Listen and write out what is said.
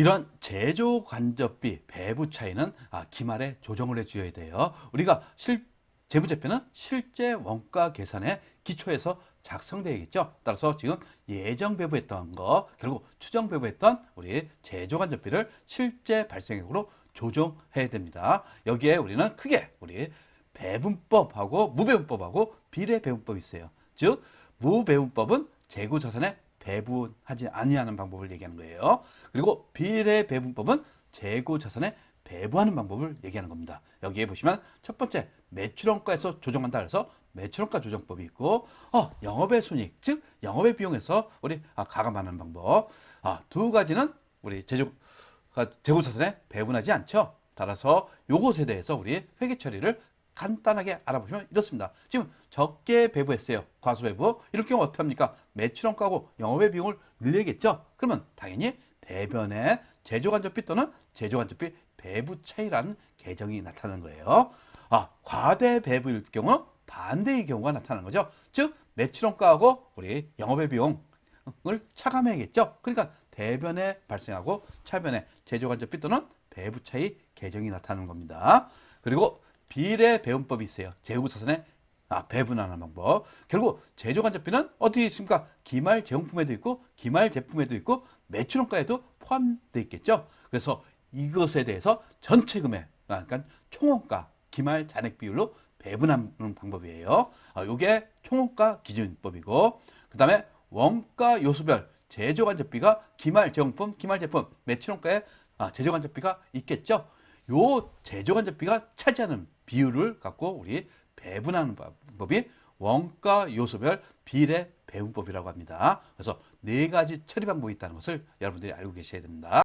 이런 제조 간접비 배부 차이는 아, 기말에 조정을 해줘야 돼요. 우리가 실 재무제표는 실제 원가 계산의 기초에서 작성되겠죠. 따라서 지금 예정 배부했던 거 결국 추정 배부했던 우리 제조 간접비를 실제 발생액으로 조정해야 됩니다. 여기에 우리는 크게 우리 배분법하고 무배분법하고 비례 배분법이 있어요. 즉 무배분법은 재고 자산에 배분하지 아니하는 방법을 얘기하는 거예요. 그리고 비례 배분법은 재고 자산에 배분하는 방법을 얘기하는 겁니다. 여기에 보시면 첫 번째 매출원가에서 조정한다 그래서 매출원가 조정법이 있고 어, 영업의 손익 즉 영업의 비용에서 우리 아, 가감하는 방법 아, 두 가지는 우리 제조 재고 자산에 배분하지 않죠. 따라서 요것에 대해서 우리 회계 처리를 간단하게 알아보시면 이렇습니다. 지금 적게 배부했어요. 과수 배부. 이럴 경우 어떻게 합니까? 매출원가고 영업의 비용을 늘리겠죠. 그러면 당연히 대변에 제조간접비 또는 제조간접비 배부 차이라는 계정이 나타나는 거예요. 아, 과대 배부일 경우 반대의 경우가 나타나는 거죠. 즉 매출원가하고 우리 영업의 비용을 차감해야겠죠. 그러니까 대변에 발생하고 차변에 제조간접비 또는 배부 차이 계정이 나타나는 겁니다. 그리고 비례 배분법이 있어요. 재고자산에 아, 배분하는 방법. 결국 제조간접비는 어떻게 있습니까? 기말 제용품에도 있고 기말 제품에도 있고 매출원가에도 포함되어 있겠죠. 그래서 이것에 대해서 전체 금액, 아, 그러니까 총원가, 기말 잔액 비율로 배분하는 방법이에요. 아, 요게 총원가 기준법이고 그 다음에 원가 요소별 제조간접비가 기말 제용품, 기말 제품, 매출원가에 아, 제조간접비가 있겠죠. 요 제조간접비가 차지하는 비율을 갖고 우리 배분하는 방법이 원가 요소별 비례 배분법이라고 합니다. 그래서 네 가지 처리 방법이 있다는 것을 여러분들이 알고 계셔야 됩니다.